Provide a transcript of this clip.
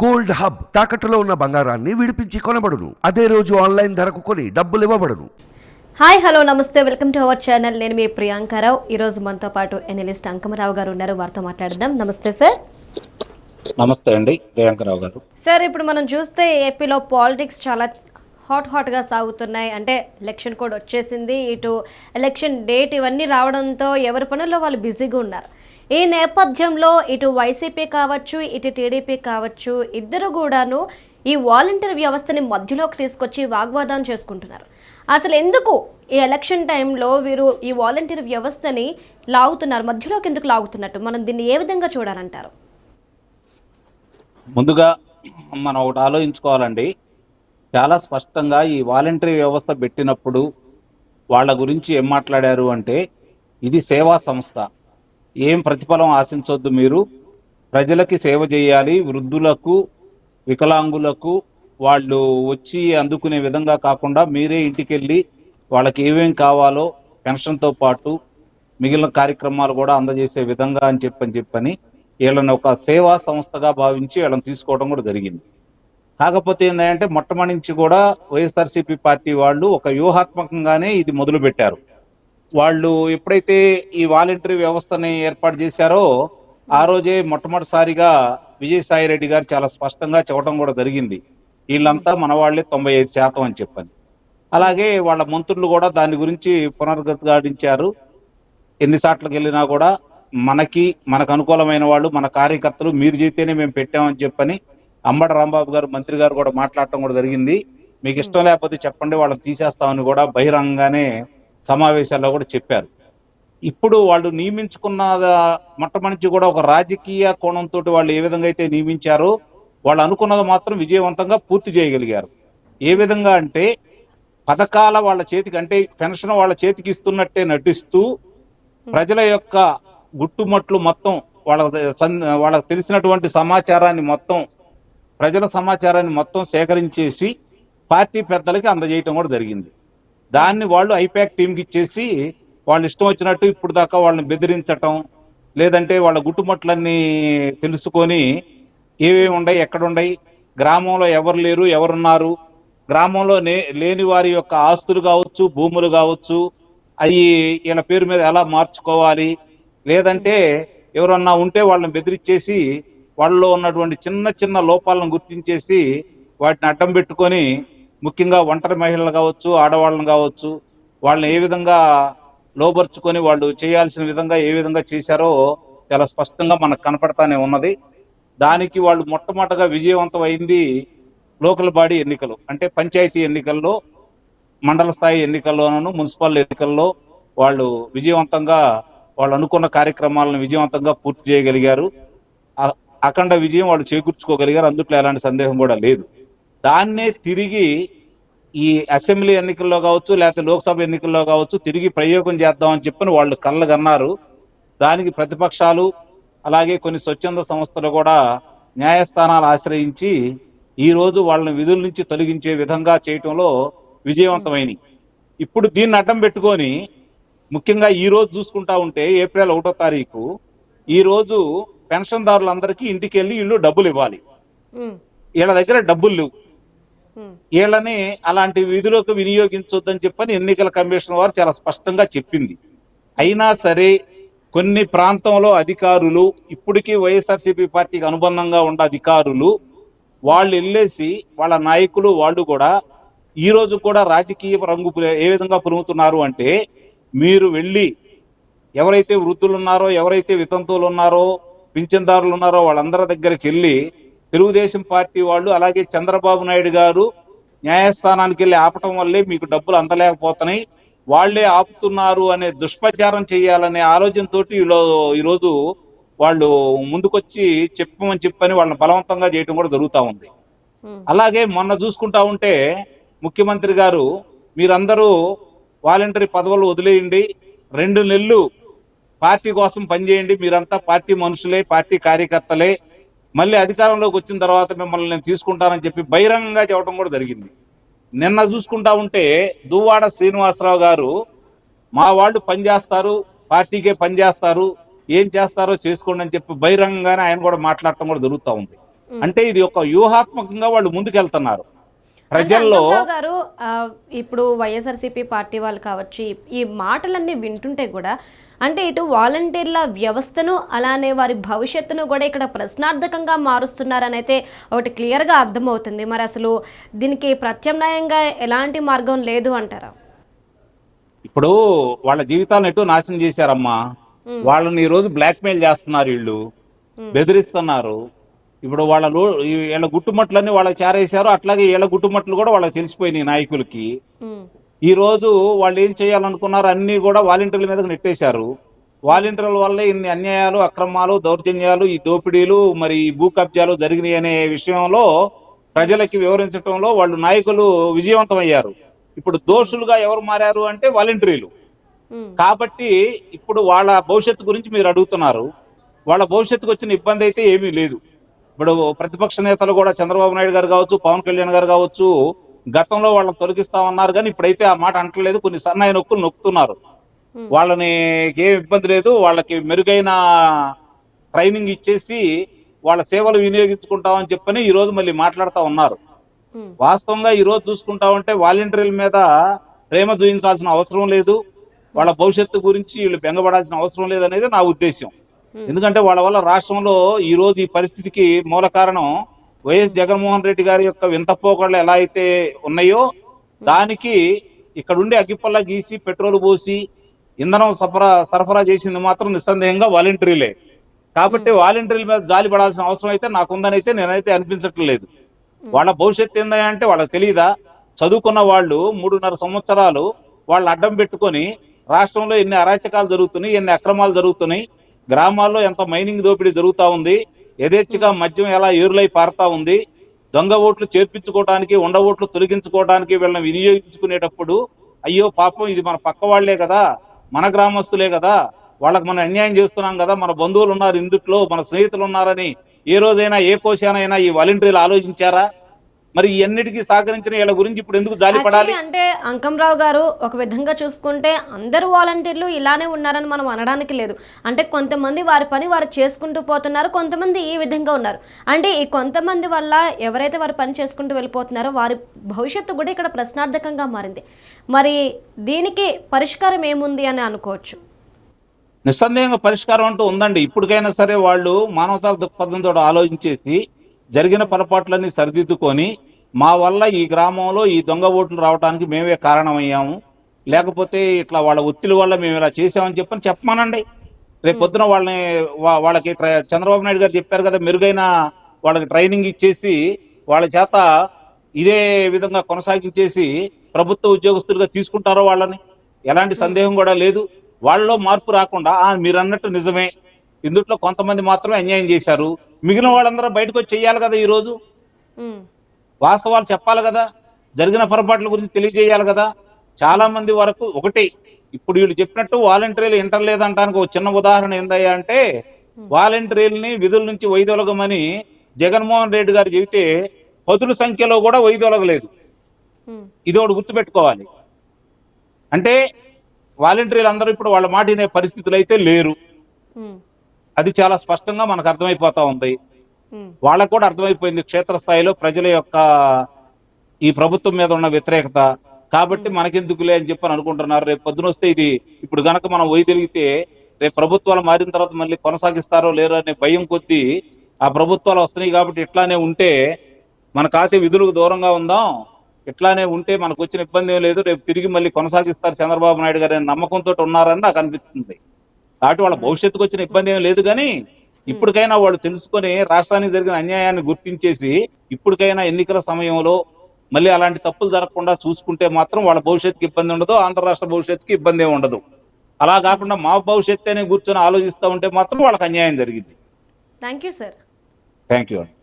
Gold hub తాకట్టులో ఉన్న బంగారాన్ని విడిపించి కొనబడును. అదే రోజు ఆన్లైన్ ధరకు కొని డబ్బులు ఇవ్వబడును. హాయ్ హలో నమస్తే. Welcome to our channel. నేను మీ ప్రియాంకారావు ఈ రోజు మనతో పాటు ఎనలిస్ట్ అంకమరావు గారు ఉన్నారు. వారితో మాట్లాడదాం. నమస్తే సార్. నమస్తే అండి ప్రియాంకరావు గారు. సార్ ఇప్పుడు మనం చూస్తే ఏపీలో పాలిటిక్స్ చాలా హాట్ హాట్గా సాగుతున్నాయి. అంటే ఎలక్షన్ కోడ్ వచ్చేసింది. ఇటు ఎలక్షన్ డేట్ ఇవన్నీ రావడంతో ఎవరి పనుల్లో వాళ్ళు బిజీగా ఉన్నారు. ఈ నేపథ్యంలో ఇటు వైసీపీ కావచ్చు ఇటు టీడీపీ కావచ్చు ఇద్దరు కూడాను ఈ వాలంటీర్ వ్యవస్థని మధ్యలోకి తీసుకొచ్చి వాగ్వాదం చేసుకుంటున్నారు. అసలు ఎందుకు ఈ ఎలక్షన్ టైంలో వీరు ఈ వాలంటీర్ వ్యవస్థని లాగుతున్నారు మధ్యలోకి ఎందుకు లాగుతున్నట్టు? మనం దీన్ని ఏ విధంగా చూడాలంటారు? ముందుగా మనం ఒకటి ఆలోచించుకోవాలండి. చాలా స్పష్టంగా ఈ వాలంటరీ వ్యవస్థ పెట్టినప్పుడు వాళ్ళ గురించి ఏం మాట్లాడారు అంటే ఇది సేవా సంస్థ. ఏం ప్రతిఫలం ఆశించొద్దు మీరు. ప్రజలకి సేవ చేయాలి. వృద్ధులకు వికలాంగులకు వాళ్ళు వచ్చి అందుకునే విధంగా కాకుండా మీరే ఇంటికెళ్ళి వాళ్ళకి ఏమేం కావాలో పెన్షన్తో పాటు మిగిలిన కార్యక్రమాలు కూడా అందజేసే విధంగా అని చెప్పని చెప్పని వీళ్ళని ఒక సేవా సంస్థగా భావించి వీళ్ళని తీసుకోవడం కూడా జరిగింది. కాకపోతే ఏంటంటే మొట్టమొదటి నుంచి కూడా వైఎస్ఆర్సీపీ పార్టీ వాళ్ళు ఒక వ్యూహాత్మకంగానే ఇది మొదలుపెట్టారు. వాళ్ళు ఎప్పుడైతే ఈ వాలంటరీ వ్యవస్థని ఏర్పాటు చేశారో ఆ రోజే మొట్టమొదటిసారిగా విజయసాయి రెడ్డి గారు చాలా స్పష్టంగా చెప్పడం కూడా జరిగింది. వీళ్ళంతా మన వాళ్ళే తొంభై ఐదు శాతం అని చెప్పని. అలాగే వాళ్ళ మంత్రులు కూడా దాని గురించి పునర్గతిగాడించారు ఎన్ని సాట్లకు వెళ్ళినా కూడా మనకి మనకు అనుకూలమైన వాళ్ళు మన కార్యకర్తలు మీరు చేస్తేనే మేము పెట్టామని చెప్పని అంబడ రాంబాబు గారు మంత్రి గారు కూడా మాట్లాడటం కూడా జరిగింది. మీకు ఇష్టం లేకపోతే చెప్పండి వాళ్ళని తీసేస్తామని కూడా బహిరంగంగానే సమావేశాల్లో కూడా చెప్పారు. ఇప్పుడు వాళ్ళు నియమించుకున్న మొట్టమొదటి కూడా ఒక రాజకీయ కోణంతో వాళ్ళు ఏ విధంగా అయితే నియమించారో వాళ్ళు అనుకున్నది మాత్రం విజయవంతంగా పూర్తి చేయగలిగారు. ఏ విధంగా అంటే పథకాల వాళ్ళ చేతికి అంటే పెన్షన్ వాళ్ళ చేతికి ఇస్తున్నట్టే నటిస్తూ ప్రజల యొక్క గుట్టుమట్లు మొత్తం వాళ్ళ వాళ్ళకి తెలిసినటువంటి సమాచారాన్ని మొత్తం ప్రజల సమాచారాన్ని మొత్తం సేకరించేసి పార్టీ పెద్దలకి అందజేయటం కూడా జరిగింది. దాన్ని వాళ్ళు ఐపాక్ టీంకి ఇచ్చేసి వాళ్ళు ఇష్టం వచ్చినట్టు ఇప్పుడు దాకా వాళ్ళని బెదిరించటం లేదంటే వాళ్ళ గుట్టుమట్లన్నీ తెలుసుకొని ఏవేవి ఉన్నాయి ఎక్కడున్నాయి గ్రామంలో ఎవరు లేరు ఎవరున్నారు గ్రామంలో లేని వారి యొక్క ఆస్తులు కావచ్చు భూములు కావచ్చు అవి వీళ్ళ పేరు మీద ఎలా మార్చుకోవాలి లేదంటే ఎవరన్నా ఉంటే వాళ్ళని బెదిరించేసి వాళ్ళలో ఉన్నటువంటి చిన్న చిన్న లోపాలను గుర్తించేసి వాటిని అడ్డం పెట్టుకొని ముఖ్యంగా ఒంటరి మహిళలు కావచ్చు ఆడవాళ్ళని కావచ్చు వాళ్ళని ఏ విధంగా లోపరుచుకొని వాళ్ళు చేయాల్సిన విధంగా ఏ విధంగా చేశారో చాలా స్పష్టంగా మనకు కనపడతానే ఉన్నది. దానికి వాళ్ళు మొట్టమొదటగా విజయవంతం అయింది లోకల్ బాడీ ఎన్నికలు. అంటే పంచాయతీ ఎన్నికల్లో మండల స్థాయి ఎన్నికల్లోనూ మున్సిపల్ ఎన్నికల్లో వాళ్ళు విజయవంతంగా వాళ్ళు అనుకున్న కార్యక్రమాలను విజయవంతంగా పూర్తి చేయగలిగారు. అఖండ విజయం వాళ్ళు చేకూర్చుకోగలిగారు. అందుట్లో ఎలాంటి సందేహం కూడా లేదు. దాన్నే తిరిగి ఈ అసెంబ్లీ ఎన్నికల్లో కావచ్చు లేకపోతే లోక్సభ ఎన్నికల్లో కావచ్చు తిరిగి ప్రయోగం చేద్దామని చెప్పని వాళ్ళు కళ్ళగన్నారు. దానికి ప్రతిపక్షాలు అలాగే కొన్ని స్వచ్ఛంద సంస్థలు కూడా న్యాయస్థానాలు ఆశ్రయించి ఈ రోజు వాళ్ళని విధుల నుంచి తొలగించే విధంగా చేయటంలో విజయవంతమైనవి ఇప్పుడు దీన్ని అడ్డం పెట్టుకొని ముఖ్యంగా ఈ రోజు చూసుకుంటా ఉంటే ఏప్రిల్ ఒకటో తారీఖు ఈ రోజు పెన్షన్దారులందరికీ ఇంటికి వెళ్ళి ఇల్లు డబ్బులు ఇవ్వాలి. వీళ్ళ దగ్గర డబ్బులు లేవు. వీళ్ళని అలాంటి విధులకు వినియోగించొద్దని చెప్పని ఎన్నికల కమిషన్ వారు చాలా స్పష్టంగా చెప్పింది. అయినా సరే కొన్ని ప్రాంతంలో అధికారులు ఇప్పటికీ వైఎస్ఆర్సీపీ పార్టీకి అనుబంధంగా ఉన్న అధికారులు వాళ్ళు వెళ్ళేసి వాళ్ళ నాయకులు వాళ్ళు కూడా ఈ రోజు కూడా రాజకీయ రంగు ఏ విధంగా పురుగుతున్నారు అంటే మీరు వెళ్ళి ఎవరైతే వృద్ధులు ఉన్నారో ఎవరైతే వితంతువులు ఉన్నారో పింఛన్దారులు ఉన్నారో వాళ్ళందరి దగ్గరికి వెళ్ళి తెలుగుదేశం పార్టీ వాళ్ళు అలాగే చంద్రబాబు నాయుడు గారు న్యాయస్థానానికి వెళ్ళి ఆపటం వల్లే మీకు డబ్బులు అందలేకపోతున్నాయి. వాళ్ళే ఆపుతున్నారు అనే దుష్ప్రచారం చేయాలనే ఆలోచనతోటి ఈలో- ఈరోజు వాళ్ళు ముందుకొచ్చి చెప్పమని చెప్పని వాళ్ళని బలవంతంగా చేయటం కూడా జరుగుతూ ఉంది. అలాగే మొన్న చూసుకుంటా ఉంటే ముఖ్యమంత్రి గారు మీరందరూ వాలంటరీ పదవులు వదిలేయండి. రెండు నెలలు పార్టీ కోసం పనిచేయండి. మీరంతా పార్టీ మనుషులే పార్టీ కార్యకర్తలే. మళ్ళీ అధికారంలోకి వచ్చిన తర్వాత మిమ్మల్ని నేను తీసుకుంటానని చెప్పి బహిరంగంగా చెప్పడం కూడా జరిగింది. నిన్న చూసుకుంటా ఉంటే దువ్వాడ శ్రీనివాసరావు గారు మా వాళ్ళు పనిచేస్తారు పార్టీకే పనిచేస్తారు ఏం చేస్తారో చేసుకోండి అని చెప్పి బహిరంగంగానే ఆయన కూడా మాట్లాడటం కూడా జరుగుతూ ఉంది. అంటే ఇది ఒక వ్యూహాత్మకంగా వాళ్ళు ముందుకెళ్తున్నారు. ప్రజల్లో గారు ఇప్పుడు వైఎస్ఆర్సీపీ పార్టీ వాళ్ళు కావచ్చు ఈ మాటలన్నీ వింటుంటే కూడా అంటే ఇటు వాలంటీర్ల వ్యవస్థను అలానే వారి భవిష్యత్తును కూడా ఇక్కడ ప్రశ్నార్థకంగా మారుస్తున్నారని అయితే ఒకటి క్లియర్గా అర్థమవుతుంది. మరి అసలు దీనికి ప్రత్యామ్నాయంగా ఎలాంటి మార్గం లేదు అంటారా? ఇప్పుడు వాళ్ళ జీవితాలను ఎటు నాశనం చేశారమ్మా. వాళ్ళని ఈ రోజు బ్లాక్ మెయిల్ చేస్తున్నారు వీళ్ళు. బెదిరిస్తున్నారు. ఇప్పుడు వాళ్ళ వీళ్ళ గుట్టుమట్లన్నీ వాళ్ళకి చేరేశారు. అట్లాగే వీళ్ళ గుట్టుమట్లు కూడా వాళ్ళకి తెలిసిపోయినాయి నాయకులకి. ఉమ్, ఈ రోజు వాళ్ళు ఏం చేయాలనుకున్నారు? అన్ని కూడా వాలంటీర్ల మీదకి నెట్టేశారు. వాలంటీర్ల వల్లే ఇన్ని అన్యాయాలు అక్రమాలు దౌర్జన్యాలు ఈ దోపిడీలు మరి ఈ భూ కబ్జాలు జరిగినాయి అనే విషయంలో ప్రజలకి వివరించడంలో వాళ్ళు నాయకులు విజయవంతమయ్యారు. ఇప్పుడు దోషులుగా ఎవరు మారారు అంటే వాలంటీర్లు. కాబట్టి ఇప్పుడు వాళ్ళ భవిష్యత్తు గురించి మీరు అడుగుతున్నారు. వాళ్ళ భవిష్యత్తుకు వచ్చిన ఇబ్బంది అయితే ఏమీ లేదు. ఇప్పుడు ప్రతిపక్ష నేతలు కూడా చంద్రబాబు నాయుడు గారు కావచ్చు పవన్ కళ్యాణ్ గారు కావచ్చు గతంలో వాళ్ళని తొలగిస్తామన్నారు కానీ ఇప్పుడైతే ఆ మాట అంటలేదు. కొన్ని సన్నాయి నొక్కులు నొక్కుతున్నారు. వాళ్ళని ఏం ఇబ్బంది లేదు. వాళ్ళకి మెరుగైన ట్రైనింగ్ ఇచ్చేసి వాళ్ళ సేవలు వినియోగించుకుంటామని చెప్పని ఈ రోజు మళ్ళీ మాట్లాడుతూ ఉన్నారు. వాస్తవంగా ఈ రోజు చూసుకుంటా ఉంటే వాలంటీర్ల మీద ప్రేమ చూపించాల్సిన అవసరం లేదు. వాళ్ళ భవిష్యత్తు గురించి వీళ్ళు బెంగపడాల్సిన అవసరం లేదు అనేది నా ఉద్దేశం ఎందుకంటే వాళ్ళ వల్ల రాష్ట్రంలో ఈ రోజు ఈ పరిస్థితికి మూల కారణం వైఎస్ జగన్మోహన్ రెడ్డి గారి యొక్క వింత పోకళ్ళు ఎలా అయితే ఉన్నాయో దానికి ఇక్కడ ఉండి అగ్గిపల్ల గీసి పెట్రోల్ పోసి ఇంధనం సరఫరా సరఫరా చేసింది మాత్రం నిస్సందేహంగా వాలంటీర్లే. కాబట్టి వాలంటీర్ల మీద జాలి పడాల్సిన అవసరం అయితే నాకుందని అయితే నేనైతే అనిపించట్లేదు. వాళ్ళ భవిష్యత్తు ఏందా అంటే వాళ్ళకి తెలియదా చదువుకున్న వాళ్ళు మూడున్నర సంవత్సరాలు వాళ్ళు అడ్డం పెట్టుకొని రాష్ట్రంలో ఎన్ని అరాచకాలు జరుగుతున్నాయి ఎన్ని అక్రమాలు జరుగుతున్నాయి గ్రామాల్లో ఎంత మైనింగ్ దోపిడీ జరుగుతా ఉంది యథేచ్ఛగా మద్యం ఎలా ఏరులై పారుతా ఉంది? దొంగ ఓట్లు చేర్పించుకోవడానికి ఉండ ఓట్లు తొలగించుకోవడానికి వీళ్ళని వినియోగించుకునేటప్పుడు అయ్యో పాపం ఇది మన పక్క వాళ్ళే కదా మన గ్రామస్తులే కదా వాళ్ళకి మనం అన్యాయం చేస్తున్నాం కదా మన బంధువులు ఉన్నారు ఇందుట్లో మన స్నేహితులు ఉన్నారని ఏ రోజైనా ఏ కోశానైనా ఈ వాలంటీర్లు ఆలోచించారా? మరి ఇవన్నిటికీ సహకరించిన వీళ్ళ గురించి ఇప్పుడు ఎందుకు జాలి పడాలి? అంటే అంకంరావు గారు ఒక విధంగా చూసుకుంటే అందరు వాలంటీర్లు ఇలానే ఉన్నారని మనం అనడానికి లేదు. అంటే కొంతమంది వారి పని వారు చేసుకుంటూ పోతున్నారు కొంతమంది ఈ విధంగా ఉన్నారు. అంటే ఈ కొంతమంది వల్ల ఎవరైతే వారి పని చేసుకుంటూ వెళ్ళిపోతున్నారో వారి భవిష్యత్తు కూడా ఇక్కడ ప్రశ్నార్థకంగా మారింది. మరి దీనికి పరిష్కారం ఏముంది అని అనుకోవచ్చు? నిస్సందేహంగా పరిష్కారం అంటూ ఉందండి. ఇప్పటికైనా సరే వాళ్ళు మానవతా దృక్పథంతో ఆలోచించేసి జరిగిన పొరపాట్లన్నీ సరిదిద్దుకొని మా వల్ల ఈ గ్రామంలో ఈ దొంగ ఓట్లు రావడానికి మేమే కారణమయ్యాము. లేకపోతే ఇట్లా వాళ్ళ ఒత్తిడి వల్ల మేము ఇలా చేసామని చెప్పని చెప్పమానండి. రేపు పొద్దున వాళ్ళని వాళ్ళకి చంద్రబాబు నాయుడు గారు చెప్పారు కదా మెరుగైన వాళ్ళకి ట్రైనింగ్ ఇచ్చేసి వాళ్ళ చేత ఇదే విధంగా కొనసాగించేసి ప్రభుత్వ ఉద్యోగస్తులుగా తీసుకుంటారో వాళ్ళని. ఎలాంటి సందేహం కూడా లేదు. వాళ్ళలో మార్పు రాకుండా మీరు అన్నట్టు నిజమే. ఇందుట్లో కొంతమంది మాత్రమే అన్యాయం చేశారు. మిగిలిన వాళ్ళందరూ బయటకు వచ్చి చెయ్యాలి కదా ఈ రోజు ఉమ్, వాస్తవాలు చెప్పాలి కదా. జరిగిన పొరపాట్ల గురించి తెలియజేయాలి కదా. చాలా మంది వరకు ఒకటి. ఇప్పుడు వీళ్ళు చెప్పినట్టు వాలంటీర్లు ఇంటర్ లేదంటానికి ఒక చిన్న ఉదాహరణ ఏందయ్యా అంటే వాలంటీర్లని విధుల నుంచి వైదొలగమని జగన్మోహన్ రెడ్డి గారు చెబితే పదుల సంఖ్యలో కూడా వైదొలగలేదు. ఇది ఒకటి గుర్తుపెట్టుకోవాలి. అంటే వాలంటీర్లు అందరూ ఇప్పుడు వాళ్ళ మాట వినే పరిస్థితులు అయితే లేరు అది చాలా స్పష్టంగా మనకు అర్థమైపోతా ఉంది. వాళ్ళకు కూడా అర్థమైపోయింది క్షేత్రస్థాయిలో ప్రజల యొక్క ఈ ప్రభుత్వం మీద ఉన్న వ్యతిరేకత. కాబట్టి మనకెందుకులే అని చెప్పని అనుకుంటున్నారు. రేపు పొద్దున వస్తే ఇది ఇప్పుడు గనక మనం వైదొలిగితే రేపు ప్రభుత్వాలు మారిన తర్వాత మళ్ళీ కొనసాగిస్తారో లేరో అనే భయం కొద్దీ ఆ ప్రభుత్వాలు వస్తున్నాయి కాబట్టి ఇట్లానే ఉంటే మన కాతే విధులకు దూరంగా ఉందాం. ఇట్లానే ఉంటే మనకు వచ్చిన ఇబ్బంది ఏం లేదు. రేపు తిరిగి మళ్ళీ కొనసాగిస్తారు చంద్రబాబు నాయుడు గారు అనే నమ్మకంతో ఉన్నారని నాకు అనిపిస్తుంది. కాబట్టి వాళ్ళ భవిష్యత్తుకు వచ్చిన ఇబ్బంది ఏం లేదు కానీ ఇప్పటికైనా వాళ్ళు తెలుసుకొని రాష్ట్రానికి జరిగిన అన్యాయాన్ని గుర్తించేసి ఇప్పటికైనా ఎన్నికల సమయంలో మళ్ళీ అలాంటి తప్పులు జరగకుండా చూసుకుంటే మాత్రం వాళ్ళ భవిష్యత్తుకి ఇబ్బంది ఉండదు ఆంధ్ర రాష్ట్ర భవిష్యత్తుకి ఇబ్బంది ఉండదు. అలా కాకుండా మా భవిష్యత్తు అని కూర్చొని ఆలోచిస్తూ ఉంటే మాత్రం వాళ్ళకి అన్యాయం జరిగింది. Thank you sir thank you అండి